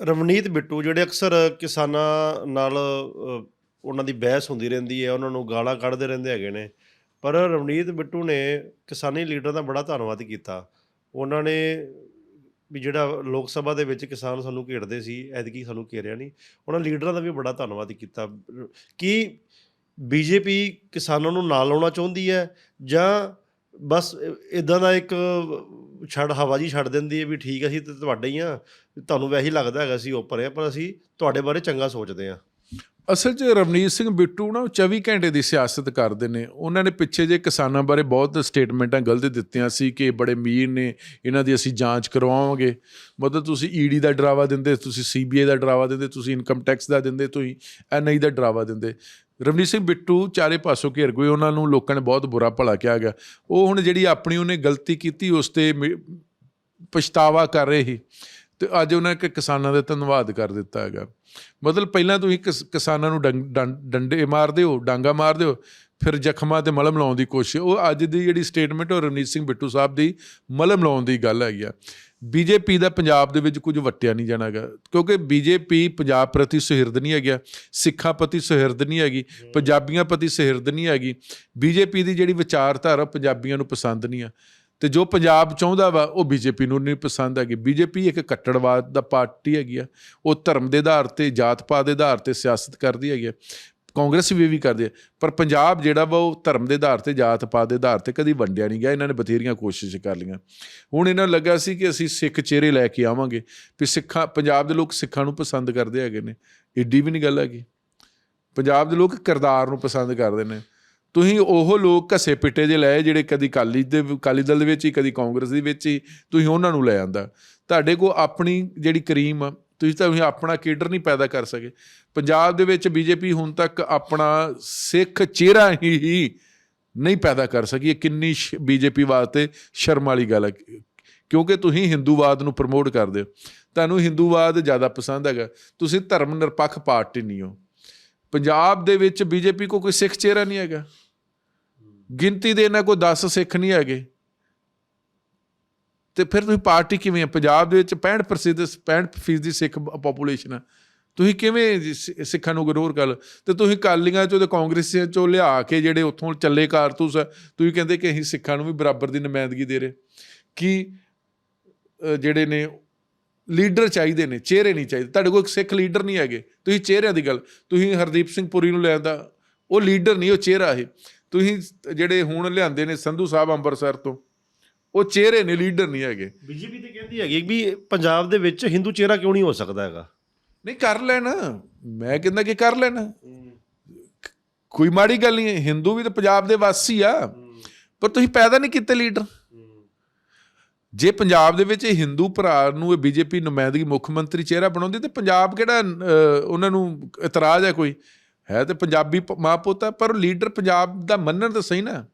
ਰਵਨੀਤ ਬਿੱਟੂ ਜਿਹੜੇ ਅਕਸਰ ਕਿਸਾਨਾਂ ਨਾਲ ਅ, ਉਹਨਾਂ ਦੀ ਬਹਿਸ ਹੁੰਦੀ ਰਹਿੰਦੀ ਹੈ ਉਹਨਾਂ ਨੂੰ ਗਾਲਾਂ ਕੱਢਦੇ ਰਹਿੰਦੇ ਹੈਗੇ ਨੇ। ਪਰ ਰਵਨੀਤ ਬਿੱਟੂ ਨੇ ਕਿਸਾਨੀ ਲੀਡਰਾਂ ਦਾ ਬੜਾ ਧੰਨਵਾਦ ਕੀਤਾ। ਉਹਨਾਂ ਨੇ ਵੀ ਜਿਹੜਾ ਲੋਕ ਸਭਾ ਦੇ ਵਿੱਚ ਕਿਸਾਨ ਸਾਨੂੰ ਘੇੜਦੇ ਸੀ ਐਤਕੀ ਸਾਨੂੰ ਘੇਰਿਆ ਨਹੀਂ ਉਹਨਾਂ ਲੀਡਰਾਂ ਦਾ ਵੀ ਬੜਾ ਧੰਨਵਾਦ ਕੀਤਾ। ਕੀ ਬੀਜੇਪੀ ਕਿਸਾਨਾਂ ਨੂੰ ਨਾਲ ਲਾਉਣਾ ਚਾਹੁੰਦੀ ਹੈ ਜਾਂ ਬਸ ਇਦਾਂ ਦਾ ਇੱਕ ਛੱਡ ਹਵਾ ਜੀ ਛੱਡ ਦਿੰਦੀ ਹੈ ਵੀ ਠੀਕ ਅਸੀਂ ਤੇ ਤੁਹਾਡੇ ਹੀ ਆ। ਤੁਹਾਨੂੰ ਵੈਸੇ ਲੱਗਦਾ ਹੈਗਾ ਸੀ ਉੱਪਰ ਆ, ਪਰ ਅਸੀਂ ਤੁਹਾਡੇ ਬਾਰੇ ਚੰਗਾ ਸੋਚਦੇ ਆ। ਅਸਲ 'ਚ ਰਵਨੀਤ ਸਿੰਘ ਬਿੱਟੂ ਨਾ ਉਹ 24 ਘੰਟੇ ਦੀ ਸਿਆਸਤ ਕਰਦੇ ਨੇ। ਉਹਨਾਂ ਨੇ ਪਿੱਛੇ ਜੇ ਕਿਸਾਨਾਂ ਬਾਰੇ ਬਹੁਤ ਸਟੇਟਮੈਂਟਾਂ ਗਲਤ ਦਿੱਤੀਆਂ ਸੀ ਕਿ ਬੜੇ ਅਮੀਰ ਨੇ, ਇਹਨਾਂ ਦੀ ਅਸੀਂ ਜਾਂਚ ਕਰਵਾਵਾਂਗੇ। ਮਤਲਬ ਤੁਸੀਂ ਈਡੀ ਦਾ ਡਰਾਵਾ ਦਿੰਦੇ, ਤੁਸੀਂ ਸੀਬੀਆਈ ਦਾ ਡਰਾਵਾ ਦਿੰਦੇ, ਤੁਸੀਂ ਇਨਕਮ ਟੈਕਸ ਦਾ ਦਿੰਦੇ, ਤੁਸੀਂ ਐਨਆਈ ਦਾ ਡਰਾਵਾ ਦਿੰਦੇ। ਰਵਨੀਤ ਸਿੰਘ ਬਿੱਟੂ ਚਾਰੇ ਪਾਸੋਂ ਘਿਰ ਗਏ, ਉਹਨਾਂ ਨੂੰ ਲੋਕਾਂ ਨੇ ਬਹੁਤ ਬੁਰਾ ਭਲਾ ਕਿਹਾ ਗਿਆ। ਉਹ ਹੁਣ ਜਿਹੜੀ ਆਪਣੀ ਉਹਨੇ ਗਲਤੀ ਕੀਤੀ, ਉਸ ਤੇ ਮਿ- ਪਛਤਾਵਾ ਕਰ ਰਹੇ ਸੀ। ਤੇ ਅੱਜ ਉਹਨਾਂ ਕਿ ਕਿਸਾਨਾਂ ਦਾ ਧੰਨਵਾਦ ਕਰ ਦਿੱਤਾ ਹੈਗਾ। ਮਤਲਬ ਪਹਿਲਾਂ ਤੁਸੀਂ ਕਿਸਾਨਾਂ ਨੂੰ ਡੰ- ਡੰ- ਡੰਡੇ ਮਾਰਦੇ ਹੋ, ਡਾਂਗਾ ਮਾਰਦੇ ਹੋ ਫਿਰ ਜ਼ਖਮਾਂ ਤੇ ਮਲਮ ਲਾਉਣ ਦੀ ਕੋਸ਼ਿਸ਼, ਉਹ ਅੱਜ ਦੀ ਜਿਹੜੀ ਸਟੇਟਮੈਂਟ ਉਹ ਰਵਨੀਤ ਸਿੰਘ ਬਿੱਟੂ ਸਾਹਿਬ ਦੀ ਮਲਮ ਲਾਉਣ ਦੀ ਗੱਲ ਹੈਗੀ ਆ। ਬੀਜੇਪੀ ਦਾ ਪੰਜਾਬ ਦੇ ਵਿੱਚ ਕੁਝ ਵਟਿਆ ਨਹੀਂ ਜਾਣਾਗਾ ਕਿਉਂਕਿ ਬੀਜੇਪੀ ਪੰਜਾਬ ਪ੍ਰਤੀ ਸੁਹਿਰਦ ਨਹੀਂ ਹੈਗਾ ਸਿੱਖਾਂ ਪ੍ਰਤੀ ਸੁਹਿਰਦ ਨਹੀਂ ਹੈਗੀ, ਪੰਜਾਬੀਆਂ ਪ੍ਰਤੀ ਸੁਹਿਰਦ ਨਹੀਂ ਹੈਗੀ। ਬੀਜੇਪੀ ਦੀ ਜਿਹੜੀ ਵਿਚਾਰਧਾਰਾ ਪੰਜਾਬੀਆਂ ਨੂੰ ਪਸੰਦ ਨਹੀਂ ਆ, ਤੇ ਜੋ ਪੰਜਾਬ ਚਾਹੁੰਦਾ ਵਾ, ਉਹ ਬੀਜੇਪੀ ਨੂੰ ਨਹੀਂ ਪਸੰਦ ਹੈਗੀ। ਬੀਜੇਪੀ ਇੱਕ ਕੱਟੜਵਾਦ ਦਾ ਪਾਰਟੀ ਹੈਗੀ ਆ, ਉਹ ਧਰਮ ਦੇ ਆਧਾਰ ਤੇ ਜਾਤ ਪਾਤ ਦੇ ਆਧਾਰ ਤੇ ਸਿਆਸਤ ਕਰਦੀ ਹੈਗੀ ਆ। ਕਾਂਗਰਸ ਵੀ ਇਹ ਵੀ ਕਰਦੀ ਹੈ ਪਰ ਪੰਜਾਬ ਜਿਹੜਾ ਵਾ ਉਹ ਧਰਮ ਦੇ ਆਧਾਰ ਤੇ, ਜਾਤ ਪਾਤ ਦੇ ਆਧਾਰ ਤੇ ਕਦੀ ਵੰਡਿਆ ਨਹੀਂ ਗਿਆ। ਇਹਨਾਂ ਨੇ ਬਥੇਰੀਆਂ ਕੋਸ਼ਿਸ਼ਾਂ ਕਰ ਲਈਆਂ। ਹੁਣ ਇਹਨਾਂ ਨੂੰ ਲੱਗਾ ਸੀ ਕਿ ਅਸੀਂ ਸਿੱਖ ਚਿਹਰੇ ਲੈ ਕੇ ਆਵਾਂਗੇ। ਵੀ ਸਿੱਖਾਂ, ਪੰਜਾਬ ਦੇ ਲੋਕ ਸਿੱਖਾਂ ਨੂੰ ਪਸੰਦ ਕਰਦੇ ਹੈਗੇ ਨੇ। ਏਡੀ ਵੀ ਨਹੀਂ ਗੱਲ ਹੈਗੀ। ਪੰਜਾਬ ਦੇ ਲੋਕ ਕਿਰਦਾਰ ਨੂੰ ਪਸੰਦ ਕਰਦੇ ਨੇ। ਤੁਸੀਂ ਉਹ ਲੋਕ ਘਸੇ ਪਿੱਟੇ ਦੇ ਲਏ ਜਿਹੜੇ ਕਦੀ ਕਾਲੀ ਦੇ ਕਾਲੀ ਦਲ ਦੇ ਵਿੱਚ ਹੀ, ਕਦੀ ਕਾਂਗਰਸ ਦੇ ਵਿੱਚ ਹੀ, ਤੁਸੀਂ ਉਹਨਾਂ ਨੂੰ ਲੈ ਆਂਦਾ। ਤੁਹਾਡੇ ਕੋਲ ਆਪਣੀ ਜਿਹੜੀ ਕਰੀਮ ਆ ਤੁਸੀਂ ਤਾਂ ਆਪਣਾ ਕੇਡਰ ਨਹੀਂ ਪੈਦਾ ਕਰ ਸਕੇ। ਪੰਜਾਬ ਦੇ ਵਿੱਚ ਬੀਜੇਪੀ ਹੁਣ ਤੱਕ ਆਪਣਾ ਸਿੱਖ ਚਿਹਰਾ ਹੀ ਨਹੀਂ ਪੈਦਾ ਕਰ ਸਕੀ। ਇਹ ਕਿੰਨੀ ਬੀਜੇਪੀ ਵਾਸਤੇ ਸ਼ਰਮ ਵਾਲੀ ਗੱਲ ਹੈ। ਕਿਉਂਕਿ ਤੁਸੀਂ ਹਿੰਦੂਵਾਦ ਨੂੰ ਪ੍ਰਮੋਟ ਕਰਦੇ ਹੋ। ਤੁਹਾਨੂੰ ਹਿੰਦੂਵਾਦ ਜ਼ਿਆਦਾ ਪਸੰਦ ਹੈਗਾ। ਤੁਸੀਂ ਧਰਮ ਨਿਰਪੱਖ ਪਾਰਟੀ ਨਹੀਂ ਹੋ। ਪੰਜਾਬ ਦੇ ਵਿੱਚ ਬੀਜੇਪੀ ਕੋ ਕੋਈ ਸਿੱਖ ਚਿਹਰਾ ਨਹੀਂ ਹੈਗਾ। ਗਿਣਤੀ ਦੇ ਇਹਨਾਂ ਕੋਈ 10 ਸਿੱਖ ਨਹੀਂ ਹੈਗੇ। ਤੇ ਫਿਰ ਤੁਸੀਂ ਪਾਰਟੀ ਕਿਵੇਂ ਹੈ ਪੰਜਾਬ ਦੇ ਵਿੱਚ 65% 65% ਦੀ ਸਿੱਖ ਪੋਪੂਲੇਸ਼ਨ ਹੈ ਤੁਸੀਂ ਕਿਵੇਂ ਸਿ- ਸਿੱਖਾਂ ਨੂੰ ਗਰੋਰ ਕਰ ਤੇ ਤੁਸੀਂ ਕਾਲੀਆਂ ਚੋਂ ਤੇ ਕਾਂਗਰਸੀਆਂ ਚੋਂ ਲਿਆ ਕੇ ਜਿਹੜੇ ਉੱਥੋਂ ਚੱਲੇ ਕਾਰਤੂਸ ਆ, ਤੁਸੀਂ ਕਹਿੰਦੇ ਕਿ ਅਸੀਂ ਸਿੱਖਾਂ ਨੂੰ ਵੀ ਬਰਾਬਰ ਦੀ ਨੁਮਾਇੰਦਗੀ ਦੇ ਰਹੇ। ਕੀ ਜਿਹੜੇ ਨੇ ਲੀਡਰ ਚਾਹੀਦੇ ਨੇ ਚਿਹਰੇ ਨਹੀਂ ਚਾਹੀਦੇ। ਤੁਹਾਡੇ ਕੋਲ ਸਿੱਖ ਲੀਡਰ ਨਹੀਂ ਹੈਗੇ। ਤੁਸੀਂ ਚਿਹਰਿਆਂ ਦੀ ਗੱਲ ਤੁਸੀਂ ਹਰਦੀਪ ਸਿੰਘ ਪੁਰੀ ਨੂੰ ਲਿਆਂਦਾ ਉਹ ਲੀਡਰ ਨਹੀਂ ਉਹ ਚਿਹਰਾ ਹੈ ਤੁਸੀਂ ਜਿਹੜੇ ਹੁਣ ਲਿਆਂਦੇ ਨੇ ਸੰਧੂ ਸਾਹਿਬ ਅੰਮ੍ਰਿਤਸਰ ਤੋਂ ਉਹ ਚਿਹਰੇ ਨੇ ਲੀਡਰ ਨਹੀਂ ਹੈਗੇ। ਬੀਜੇਪੀ ਤੇ ਕਹਿੰਦੀ ਹੈਗੀ ਵੀ ਪੰਜਾਬ ਦੇ ਵਿੱਚ ਹਿੰਦੂ ਚਿਹਰਾ ਕਿਉਂ ਨਹੀਂ ਹੋ ਸਕਦਾ ਹੈਗਾ? ਨਹੀਂ ਕਰ ਲੈਣਾ। ਮੈਂ ਕਹਿੰਦਾ ਕਿ ਕਰ ਲੈਣਾ। ਕੋਈ ਮਾੜੀ ਗੱਲ ਨਹੀਂ ਹੈ ਹਿੰਦੂ ਵੀ ਤਾਂ ਪੰਜਾਬ ਦੇ ਵਾਸੀ ਆ। ਪਰ ਤੁਸੀਂ ਪੈਦਾ ਨਹੀਂ ਕੀਤੇ ਲੀਡਰ ਜੇ ਪੰਜਾਬ ਦੇ ਵਿੱਚ ਹਿੰਦੂ ਭਰਾ ਨੂੰ ਇਹ ਬੀਜੇਪੀ ਨੁਮਾਇੰਦਗੀ ਮੁੱਖ ਮੰਤਰੀ ਚਿਹਰਾ ਬਣਾਉਂਦੀ ਤੇ ਪੰਜਾਬ ਕਿਹੜਾ ਉਹਨਾਂ ਨੂੰ ਇਤਰਾਜ਼ ਹੈ ਕੋਈ? ਹੈ ਤੇ ਪੰਜਾਬੀ ਪ- ਮਾਂ ਪੁੱਤ ਹੈ ਪਰ ਲੀਡਰ ਪੰਜਾਬ ਦਾ ਮੰਨਣ ਤਾਂ ਸਹੀ ਨਾ।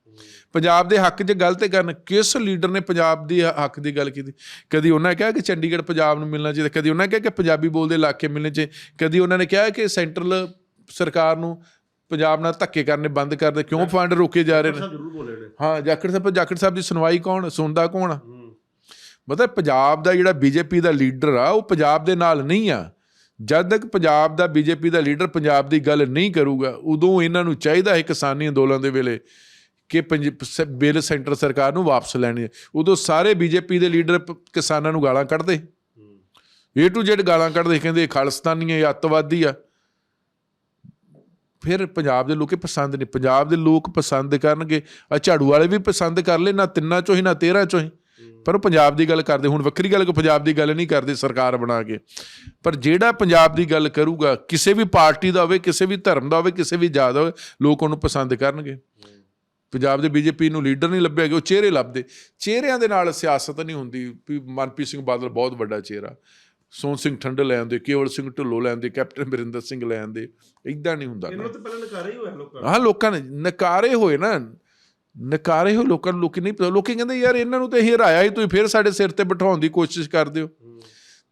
ਪੰਜਾਬ ਦੇ ਹੱਕ 'ਚ ਗੱਲ ਤੇ ਕਰਨ ਕਿਸ ਲੀਡਰ ਨੇ ਪੰਜਾਬ ਦੀ ਹੱਕ ਦੀ ਗੱਲ ਕੀਤੀ? ਕਦੀ ਉਹਨਾਂ ਨੇ ਕਿਹਾ ਕਿ ਚੰਡੀਗੜ੍ਹ ਪੰਜਾਬ ਨੂੰ ਮਿਲਣਾ ਚਾਹੀਦਾ ਕਦੀ ਉਹਨਾਂ ਨੇ ਕਿਹਾ ਕਿ ਪੰਜਾਬੀ ਬੋਲਦੇ ਇਲਾਕੇ ਮਿਲਣੇ ਚਾਹੀਦੇ ਕਦੀ ਉਹਨਾਂ ਨੇ ਕਿਹਾ ਕਿ ਸੈਂਟਰਲ ਸਰਕਾਰ ਨੂੰ ਪੰਜਾਬ ਨਾਲ ਧੱਕੇ ਕਰਨੇ ਬੰਦ ਕਰ ਦੇ ਕਿਉਂ ਫੰਡ ਰੋਕੇ ਜਾ ਰਹੇ ਨੇ? ਹਾਂ ਜਾਖੜ ਸਾਹਿਬ ਜਾਖੜ ਸਾਹਿਬ ਦੀ ਸੁਣਵਾਈ ਕੌਣ? ਸੁਣਦਾ ਕੌਣ ਮਤਲਬ ਪੰਜਾਬ ਦਾ ਜਿਹੜਾ ਬੀਜੇਪੀ ਦਾ ਲੀਡਰ ਆ ਉਹ ਪੰਜਾਬ ਦੇ ਨਾਲ ਨਹੀਂ ਆ। ਜਦ ਤੱਕ ਪੰਜਾਬ ਦਾ ਬੀਜੇਪੀ ਦਾ ਲੀਡਰ ਪੰਜਾਬ ਦੀ ਗੱਲ ਨਹੀਂ ਕਰੂਗਾ ਉਦੋਂ ਇਹਨਾਂ ਨੂੰ ਚਾਹੀਦਾ ਹੈ ਕਿਸਾਨੀ ਅੰਦੋਲਨ ਦੇ ਵੇਲੇ ਕਿ ਬਿੱਲ ਸੈਂਟਰ ਸਰਕਾਰ ਨੂੰ ਵਾਪਸ ਲੈਣੇ ਉਦੋਂ ਸਾਰੇ ਬੀਜੇਪੀ ਦੇ ਲੀਡਰ ਕਿਸਾਨਾਂ ਨੂੰ ਗਾਲਾਂ ਕੱਢਦੇ। ਏ ਟੂ ਜ਼ੈਡ ਗਾਲਾਂ ਕੱਢਦੇ ਕਹਿੰਦੇ ਖਾਲਿਸਤਾਨੀ ਹੈ ਅੱਤਵਾਦੀ ਆ। ਫਿਰ ਪੰਜਾਬ ਦੇ ਲੋਕੇ ਪਸੰਦ ਨਹੀਂ। ਪੰਜਾਬ ਦੇ ਲੋਕ ਪਸੰਦ ਕਰਨਗੇ। ਆ ਝਾੜੂ ਵਾਲੇ ਵੀ ਪਸੰਦ ਕਰ ਲੈ ਨਾ ਤਿੰਨਾਂ ਚੋਂ ਹੀ ਨਾ 13 ਚੋਂ ਹੀ। ਪਰ ਉਹ ਪੰਜਾਬ ਦੀ ਗੱਲ ਕਰਦੇ ਹੁਣ ਵੱਖਰੀ ਗੱਲ ਕੋ ਪੰਜਾਬ ਦੀ ਗੱਲ ਨਹੀਂ ਕਰਦੇ ਸਰਕਾਰ ਬਣਾ ਕੇ। ਪਰ ਜਿਹੜਾ ਪੰਜਾਬ ਦੀ ਗੱਲ ਕਰੂਗਾ ਕਿਸੇ ਵੀ ਪਾਰਟੀ ਦਾ ਹੋਵੇ ਕਿਸੇ ਵੀ ਧਰਮ ਦਾ ਹੋਵੇ ਕਿਸੇ ਵੀ ਜਾਤ ਦਾ ਹੋਵੇ ਲੋਕ ਉਹਨੂੰ ਪਸੰਦ ਕਰਨਗੇ। ਪੰਜਾਬ ਦੇ ਬੀਜੇਪੀ ਨੂੰ ਲੀਡਰ ਨਹੀਂ ਲੱਭਿਆਗੇ ਉਹ ਚਿਹਰੇ ਲੱਭਦੇ। ਚਿਹਰਿਆਂ ਦੇ ਨਾਲ ਸਿਆਸਤ ਨਹੀਂ ਹੁੰਦੀ ਵੀ ਮਨਪ੍ਰੀਤ ਸਿੰਘ ਬਾਦਲ ਬਹੁਤ ਵੱਡਾ ਚਿਹਰਾ। ਸੋਹਣ ਸਿੰਘ ਠੰਡਲ ਲੈ ਆਉਂਦੇ ਕੇਵਲ ਸਿੰਘ ਢਿੱਲੋਂ ਲੈ ਆਉਂਦੇ ਕੈਪਟਨ ਅਮਰਿੰਦਰ ਸਿੰਘ ਲੈ ਆਉਂਦੇ ਇਦਾਂ ਨਹੀਂ ਹੁੰਦਾ। ਨਾ ਤਾਂ ਪਹਿਲਾਂ ਨਕਾਰਾ ਹੀ ਹੋਇਆ ਲੋਕਾਂ ਹਾਂ ਲੋਕਾਂ ਨੇ ਨਕਾਰੇ ਹੋਏ ਨਾ ਨਕਾਰੇ ਹੋਏ ਲੋਕਾਂ ਨੂੰ ਲੋਕੀ ਨਹੀਂ ਪਤਾ ਲੋਕੀ ਕਹਿੰਦੇ ਯਾਰ ਇਹਨਾਂ ਨੂੰ ਤੇ ਇਹ ਹਰਾਇਆ ਹੀ ਤੁਸੀਂ ਫਿਰ ਸਾਡੇ ਸਿਰ ਤੇ ਬਿਠਾਉਣ ਦੀ ਕੋਸ਼ਿਸ਼ ਕਰਦੇ ਹੋ।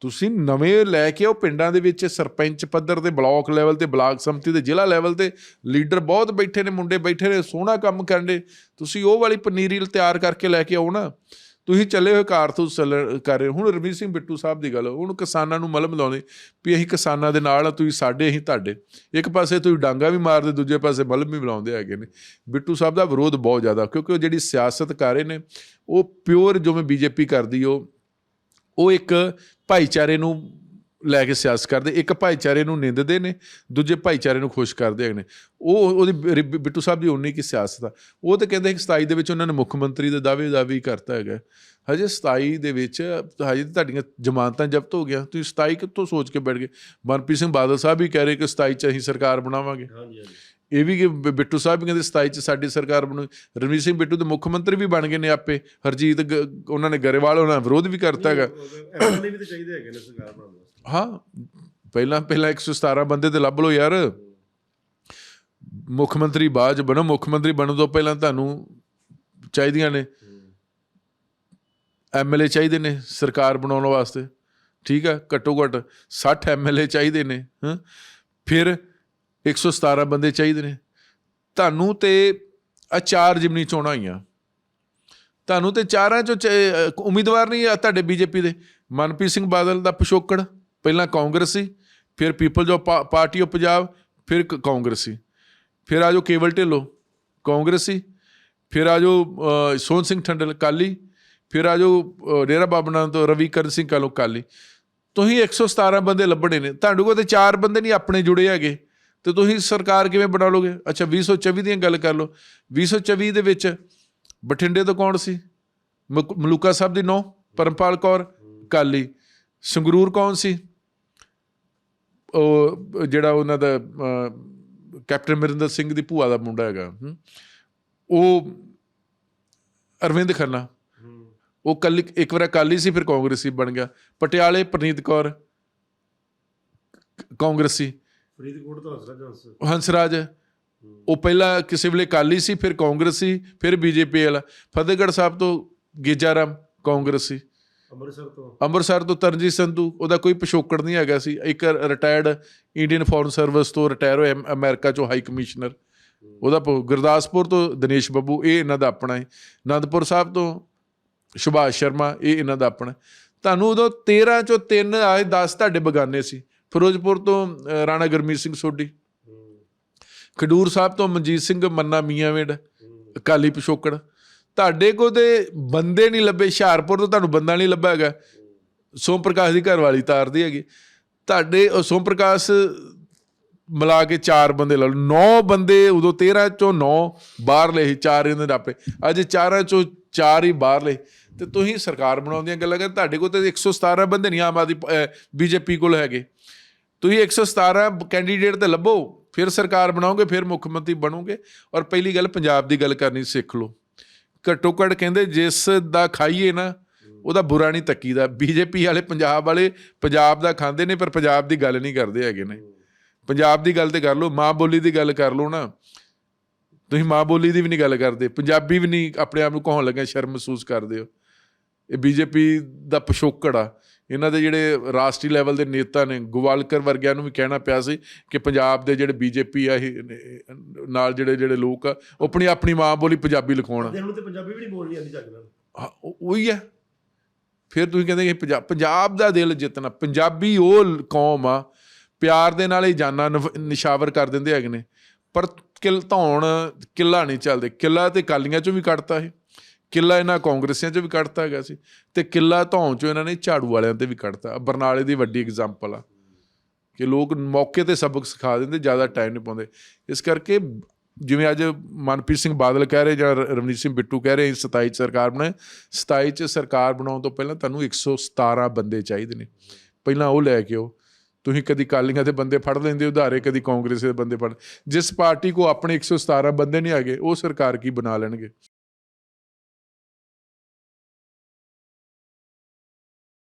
ਤੁਸੀਂ ਨਵੇਂ ਲੈ ਕੇ ਆਓ ਪਿੰਡਾਂ ਦੇ ਵਿੱਚ ਸਰਪੰਚ ਪੱਧਰ ਤੇ, ਬਲਾਕ ਲੈਵਲ ਤੇ, ਬਲਾਕ ਸਮਿਤੀ ਤੇ, ਜ਼ਿਲ੍ਹਾ ਲੈਵਲ ਤੇ, ਲੀਡਰ ਬਹੁਤ ਬੈਠੇ ਨੇ, ਮੁੰਡੇ ਬੈਠੇ ਨੇ, ਸੋਹਣਾ ਕੰਮ ਕਰਦੇ ਤੁਸੀਂ ਉਹ ਵਾਲੀ ਪਨੀਰੀ ਤਿਆਰ ਕਰਕੇ ਲੈ ਕੇ ਆਓ ਨਾ। ਤੁਸੀਂ ਚੱਲੇ ਹੋਏ ਕਾਰਤੂਸ ਚੱਲ ਕਰ ਰਹੇ ਹੋ। ਹੁਣ ਰਵਨੀਤ ਸਿੰਘ ਬਿੱਟੂ ਸਾਹਿਬ ਦੀ ਗੱਲ ਹੁਣ ਕਿਸਾਨਾਂ ਨੂੰ ਮਲਮ ਲਾਉਂਦੇ ਵੀ ਅਸੀਂ ਕਿਸਾਨਾਂ ਦੇ ਨਾਲ ਆ, ਤੁਸੀਂ ਸਾਡੇ, ਅਸੀਂ ਤੁਹਾਡੇ। ਇੱਕ ਪਾਸੇ ਤੁਸੀਂ ਡਾਂਗਾ ਵੀ ਮਾਰਦੇ, ਦੂਜੇ ਪਾਸੇ ਮਲਮ ਵੀ ਲਾਉਂਦੇ ਹੈਗੇ ਨੇ। ਬਿੱਟੂ ਸਾਹਿਬ ਦਾ ਵਿਰੋਧ ਬਹੁਤ ਜ਼ਿਆਦਾ, ਕਿਉਂਕਿ ਉਹ ਜਿਹੜੀ ਸਿਆਸਤ ਕਰ ਰਹੇ ਨੇ, ਉਹ ਪਿਓਰ ਜਿਵੇਂ ਬੀਜੇਪੀ ਕਰਦੀ, ਉਹ ਉਹ ਇੱਕ ਭਾਈਚਾਰੇ ਨੂੰ ਲੈ ਕੇ ਸਿਆਸਤ ਕਰਦੇ, ਇੱਕ ਭਾਈਚਾਰੇ ਨੂੰ ਨਿੰਦਦੇ ਨੇ, ਦੂਜੇ ਭਾਈਚਾਰੇ ਨੂੰ ਖੁਸ਼ ਕਰਦੇ ਹੈਗੇ ਨੇ। ਉਹ ਉਹਦੀ ਬਿ- ਬਿੱਟੂ ਸਾਹਿਬ ਦੀ ਉਨੀ ਕੀ ਸਿਆਸਤ ਆ। ਉਹ ਤਾਂ ਕਹਿੰਦੇ ਕਿ 27 ਦੇ ਵਿੱਚ ਉਹਨਾਂ ਨੇ ਮੁੱਖ ਮੰਤਰੀ ਦੇ ਦਾਅਵੇ ਦਾ ਵੀ ਕਰਤਾ ਹੈਗਾ। ਹਜੇ 27 ਦੇ ਵਿੱਚ ਹਜੇ ਤੁਹਾਡੀਆਂ ਜ਼ਮਾਨਤਾਂ ਜ਼ਬਤ ਹੋ ਗਿਆ ਤੁਸੀਂ 27 ਕਿੱਥੋਂ ਸੋਚ ਕੇ ਬੈਠ ਗਏ? ਮਨਪ੍ਰੀਤ ਸਿੰਘ ਬਾਦਲ ਸਾਹਿਬ ਵੀ ਕਹਿ ਰਹੇ ਕਿ 27 ਚ ਅਸੀਂ ਸਰਕਾਰ ਬਣਾਵਾਂਗੇ। ਹਾਂਜੀ ਹਾਂਜੀ। ਇਹ ਵੀ ਕਿ ਬਿੱਟੂ ਸਾਹਿਬ ਵੀ ਕਹਿੰਦੇ 27 ਚ ਸਾਡੀ ਸਰਕਾਰ ਬਣੂ ਰਣਵੀਰ ਸਿੰਘ ਬਿੱਟੂ ਦੇ ਮੁੱਖ ਮੰਤਰੀ ਵੀ ਬਣ ਗਏ ਨੇ ਆਪੇ ਹਰਜੀਤ ਗ- ਉਹਨਾਂ ਨੇ ਗਰੇਵਾਲ ਉਹਨਾਂ ਦਾ ਵਿਰੋਧ ਵੀ ਕਰਤਾ ਹੈਗਾ। ਐਮਐਲਏ ਵੀ ਤੇ ਚਾਹੀਦੇ ਹੈਗੇ ਨੇ ਸਰਕਾਰ ਬਣਾਉਣ ਵਾਸਤੇ। ਹਾਂ ਪਹਿਲਾਂ ਪਹਿਲਾਂ 117 ਬੰਦੇ ਤੇ ਲੱਭ ਲਓ ਯਾਰ। ਮੁੱਖ ਮੰਤਰੀ ਬਾਅਦ 'ਚ ਬਣੋ ਮੁੱਖ ਮੰਤਰੀ ਬਣਨ ਤੋਂ ਪਹਿਲਾਂ ਤੁਹਾਨੂੰ ਚਾਹੀਦੀਆਂ ਨੇ। ਐਮਐਲਏ ਚਾਹੀਦੇ ਨੇ ਸਰਕਾਰ ਬਣਾਉਣ ਵਾਸਤੇ। ਠੀਕ ਆ ਘੱਟੋ ਘੱਟ 60 ਐਮਐਲਏ ਚਾਹੀਦੇ ਨੇ ਹਾਂ। ਫਿਰ 117 ਬੰਦੇ ਚਾਹੀਦੇ ਨੇ। ਤੁਹਾਨੂੰ ਤੇ ਆ ਚਾਰ ਜਿਮਨੀ ਚੋਣਾਂ ਆਈਆਂ ਤੁਹਾਨੂੰ ਤੇ ਚਾਰਾਂ ਚੋਂ ਚ- ਉਮੀਦਵਾਰ ਨਹੀਂ ਆ ਤੁਹਾਡੇ ਬੀਜੇਪੀ ਦੇ। ਮਨਪ੍ਰੀਤ ਸਿੰਘ ਬਾਦਲ ਦਾ ਪਿਛੋਕੜ ਪਹਿਲਾਂ ਕਾਂਗਰਸੀ ਫਿਰ ਪੀਪਲ ਜੋ ਪਾਰਟੀ ਆਫ ਪੰਜਾਬ ਫਿਰ ਕ- ਕਾਂਗਰਸੀ ਫਿਰ ਆਜੋ ਕੇਵਲ ਢਿੱਲੋਂ ਕਾਂਗਰਸੀ ਫਿਰ ਆਜੋ ਅ, ਸੋਹਣ ਸਿੰਘ ਠੰਡਲ ਕਾਲੀ ਫਿਰ ਆਜੋ ਅ, ਡੇਰਾ ਬਾਬਾ ਨਾਨਕ ਤੋਂ ਰਵੀ ਕਰਨ ਸਿੰਘ ਕਾਲੋ ਕਾਲੀ ਤੁਸੀਂ 117 ਬੰਦੇ ਲੱਭਣੇ ਨੇ। ਤੁਹਾਡੇ ਕੋਲ ਤੇ ਚਾਰ ਬੰਦੇ ਨਹੀਂ ਆਪਣੇ ਜੁੜੇ ਹੈਗੇ। ਤੇ ਤੁਸੀਂ ਸਰਕਾਰ ਕਿਵੇਂ ਬਣਾ ਲੋਗੇ ਅੱਛਾ 2024 ਦੀਆਂ ਗੱਲ ਕਰ ਲਓ। 2024 ਦੇ ਵਿੱਚ ਬਠਿੰਡੇ ਤੋਂ ਕੌਣ ਸੀ? ਮਕ- ਮਲੂਕਾ ਸਾਹਿਬ ਦੀ ਨੌ, ਪਰਮਪਾਲ ਕੌਰ, ਕਾਲੀ। ਸੰਗਰੂਰ ਕੌਣ ਸੀ? ਉਹ, ਜਿਹੜਾ ਉਹਨਾਂ ਦਾ ਕੈਪਟਨ ਮਰਿੰਦਰ ਸਿੰਘ ਦੀ ਭੂਆ ਦਾ ਮੁੰਡਾ ਹੈਗਾ। ਉਹ ਅਰਵਿੰਦ ਖੰਨਾ। ਉਹ ਕੱਲ ਇੱਕ ਵਾਰ ਅਕਾਲੀ ਸੀ, ਫਿਰ ਕਾਂਗਰਸੀ ਬਣ ਗਿਆ। ਪਟਿਆਲੇ ਪ੍ਰਨੀਤ ਕੌਰ ਕਾਂਗਰਸੀ। ਫਰੀਦਕੋਟ ਤੋਂ ਹਸਰਾ ਜੰਸ ਹੰਸਰਾਜ ਉਹ ਪਹਿਲਾਂ ਕਿਸੇ ਵੇਲੇ ਅਕਾਲੀ ਸੀ ਫਿਰ ਕਾਂਗਰਸੀ ਫਿਰ ਬੀਜੇਪੀ ਵਾਲਾ। ਫਤਿਹਗੜ੍ਹ ਸਾਹਿਬ ਤੋਂ ਗੇਜਾਰਾਮ ਕਾਂਗਰਸੀ ਅੰਮ੍ਰਿਤਸਰ ਤੋਂ। ਅੰਮ੍ਰਿਤਸਰ ਤੋਂ ਤਰਨਜੀਤ ਸੰਧੂ ਉਹਦਾ ਕੋਈ ਪਿਛੋਕੜ ਨਹੀਂ ਹੈਗਾ ਸੀ। ਇੱਕ ਰਿਟਾਇਰਡ ਇੰਡੀਅਨ ਫੋਰਨ ਸਰਵਿਸ ਤੋਂ ਰਿਟਾਇਰ ਹੋਇਆ ਅਮ- ਅਮਰੀਕਾ ਚੋਂ ਹਾਈ ਕਮਿਸ਼ਨਰ ਉਹਦਾ ਗੁਰਦਾਸਪੁਰ ਤੋਂ ਦਿਨੇਸ਼ ਬੱਬੂ ਇਹ ਇਹਨਾਂ ਦਾ ਆਪਣਾ ਹੈ। ਆਨੰਦਪੁਰ ਸਾਹਿਬ ਤੋਂ ਸੁਭਾਸ਼ ਸ਼ਰਮਾ ਇਹ ਇਹਨਾਂ ਦਾ ਆਪਣਾ। ਤੁਹਾਨੂੰ ਉਦੋਂ 13 ਚੋਂ 3 ਆਏ 10 ਤੁਹਾਡੇ ਬਗਾਨੇ ਸੀ। ਫਿਰੋਜ਼ਪੁਰ ਤੋਂ ਰਾਣਾ ਗੁਰਮੀਤ ਸਿੰਘ ਸੋਢੀ। ਖਡੂਰ ਸਾਹਿਬ ਤੋਂ ਮਨਜੀਤ ਸਿੰਘ ਮੰਨਾ ਮੀਆਂਵੇੜ ਅਕਾਲੀ ਪਿਛੋਕੜ। ਤੁਹਾਡੇ ਕੋਲ ਤੇ ਬੰਦੇ ਨਹੀਂ ਲੱਭੇ, ਹੁਸ਼ਿਆਰਪੁਰ ਤੋਂ ਤੁਹਾਨੂੰ ਬੰਦਾ ਨਹੀਂ ਲੱਭਾ ਹੈਗਾ। ਸੋਮ ਪ੍ਰਕਾਸ਼ ਦੀ ਘਰ ਵਾਲੀ ਤਾਰਦੀ ਹੈਗੀ। ਤੁਹਾਡੇ ਸੋਮ ਪ੍ਰਕਾਸ਼ ਮਿਲਾ ਕੇ ਚਾਰ ਬੰਦੇ ਲਾ ਲਓ। 9 ਬੰਦੇ ਉਦੋਂ 13 ਚੋਂ 9 ਬਾਹਰਲੇ ਸੀ, ਚਾਰ ਇਹਨਾਂ ਦੇ ਆਪੇ ਅੱਜ ਚਾਰਾਂ ਚੋਂ ਚਾਰ ਹੀ ਬਾਹਰਲੇ। ਤੇ ਤੁਸੀਂ ਸਰਕਾਰ ਬਣਾਉਣ ਦੀਆਂ ਗੱਲਾਂ ਕਰ ਤੁਹਾਡੇ ਕੋਲ ਤੇ 117 ਬੰਦੇ ਨਹੀਂ ਆਮ ਆਦਮੀ ਬੀਜੇਪੀ ਕੋਲ ਹੈਗੇ। ਤੁਸੀਂ 117 ਕੈਂਡੀਡੇਟ ਤੇ ਲੱਭੋ, ਫਿਰ ਸਰਕਾਰ ਬਣਾਓਗੇ, ਫਿਰ ਮੁੱਖ ਮੰਤਰੀ ਬਣੋਗੇ। ਔਰ ਪਹਿਲੀ ਗੱਲ, ਪੰਜਾਬ ਦੀ ਗੱਲ ਕਰਨੀ ਸਿੱਖ ਲਓ। ਘੱਟੋ ਘੱਟ ਕਹਿੰਦੇ ਜਿਸ ਦਾ ਖਾਈਏ ਨਾ, ਉਹਦਾ ਬੁਰਾ ਨਹੀਂ ਤੱਕੀਦਾ। ਬੀਜੇਪੀ ਵਾਲੇ, ਪੰਜਾਬ ਵਾਲੇ ਪੰਜਾਬ ਦਾ ਖਾਂਦੇ ਨੇ, ਪਰ ਪੰਜਾਬ ਦੀ ਗੱਲ ਨਹੀਂ ਕਰਦੇ ਹੈਗੇ ਨੇ। ਪੰਜਾਬ ਦੀ ਗੱਲ ਤੇ ਕਰ ਲਓ, ਮਾਂ ਬੋਲੀ ਦੀ ਗੱਲ ਕਰ ਲਓ ਨਾ। ਤੁਸੀਂ ਮਾਂ ਬੋਲੀ ਦੀ ਵੀ ਨਹੀਂ ਗੱਲ ਕਰਦੇ, ਪੰਜਾਬੀ ਵੀ ਨਹੀਂ ਆਪਣੇ ਆਪ ਨੂੰ ਕਹਾਉਣ ਲੱਗੇ ਸ਼ਰਮ ਮਹਿਸੂਸ ਕਰਦੇ ਹੋ। ਇਹ ਬੀਜੇਪੀ ਦਾ ਪਿਛੋਕੜ ਆ। ਇਹਨਾਂ ਦੇ ਜਿਹੜੇ ਰਾਸ਼ਟਰੀ ਲੈਵਲ ਦੇ ਨੇਤਾ ਨੇ ਗੋਵਾਲਕਰ ਵਰਗਿਆਂ ਨੂੰ ਵੀ ਕਹਿਣਾ ਪਿਆ ਸੀ ਕਿ ਪੰਜਾਬ ਦੇ ਜਿਹੜੇ ਬੀਜੇਪੀ ਆ ਇਹ ਨਾਲ ਜਿਹੜੇ ਜਿਹੜੇ ਲੋਕ ਆ ਉਹ ਆਪਣੀ ਆਪਣੀ ਮਾਂ ਬੋਲੀ ਪੰਜਾਬੀ ਲਿਖਾਉਣ। ਹੁਣ ਤੇ ਪੰਜਾਬੀ ਵੀ ਨਹੀਂ ਬੋਲਣੀ ਆਉਂਦੀ ਚੱਜ ਨਾਲ। ਉਹ- ਹੈ। ਫਿਰ ਤੁਸੀਂ ਕਹਿੰਦੇ ਕਿ ਪੰਜਾਬ ਪੰਜਾਬ ਦਾ ਦਿਲ ਜਿੱਤਣਾ ਪੰਜਾਬੀ ਉਹ ਕੌਮ ਆ ਪਿਆਰ ਦੇ ਨਾਲ ਹੀ ਜਾਨਾਂ ਨਿਸ਼ਾਵਰ ਕਰ ਦਿੰਦੇ ਹੈਗੇ ਨੇ। ਪਰ ਕਿਲ ਧੌਣ ਕਿੱਲਾ ਨਹੀਂ ਚੱਲਦੇ ਕਿੱਲਾ ਤੇ ਕਾਲੀਆਂ ਚੋਂ ਵੀ ਕੱਢਤਾ ਇਹ। ਕਿੱਲਾ ਇਹਨਾਂ ਕਾਂਗਰਸੀਆਂ 'ਚ ਵੀ ਕੱਢਤਾ ਹੈਗਾ ਸੀ ਤੇ ਕਿੱਲਾ ਧੌਣ ਚੋਂ ਇਹਨਾਂ ਨੇ ਝਾੜੂ ਵਾਲਿਆਂ ਤੇ ਵੀ ਕੱਢਤਾ। ਬਰਨਾਲੇ ਦੀ ਵੱਡੀ ਐਗਜ਼ਾਮਪਲ ਆ। ਕਿ ਲੋਕ ਮੌਕੇ ਤੇ ਸਬਕ ਸਿਖਾ ਦਿੰਦੇ, ਜ਼ਿਆਦਾ ਟਾਈਮ ਨਹੀਂ ਪਾਉਂਦੇ। ਇਸ ਕਰਕੇ ਜਿਵੇਂ ਅੱਜ ਮਨਪ੍ਰੀਤ ਸਿੰਘ ਬਾਦਲ ਕਹਿ ਰਹੇ ਜਾਂ ਰਵਨੀਤ ਸਿੰਘ ਬਿੱਟੂ ਕਹਿ ਰਹੇ 27 ਚ ਸਰਕਾਰ ਬਣਾਏ। 27 ਚ ਸਰਕਾਰ ਬਣਾਉਣ ਤੋਂ ਪਹਿਲਾਂ ਤੁਹਾਨੂੰ 117 ਬੰਦੇ ਚਾਹੀਦੇ ਨੇ। ਪਹਿਲਾਂ ਉਹ ਲੈ ਕੇ ਆਓ। ਤੁਸੀਂ ਕਦੀ ਕਾਲੀਆਂ ਦੇ ਬੰਦੇ ਫੜ ਲੈਂਦੇ, ਉਧਾਰੇ ਕਦੀ ਕਾਂਗਰਸ ਦੇ ਬੰਦੇ ਫੜ। ਜਿਸ ਪਾਰਟੀ ਕੋ ਆਪਣੇ 117 ਬੰਦੇ ਨਹੀਂ ਹੈਗੇ, ਉਹ ਸਰਕਾਰ ਕੀ ਬਣਾ ਲੈਣਗੇ?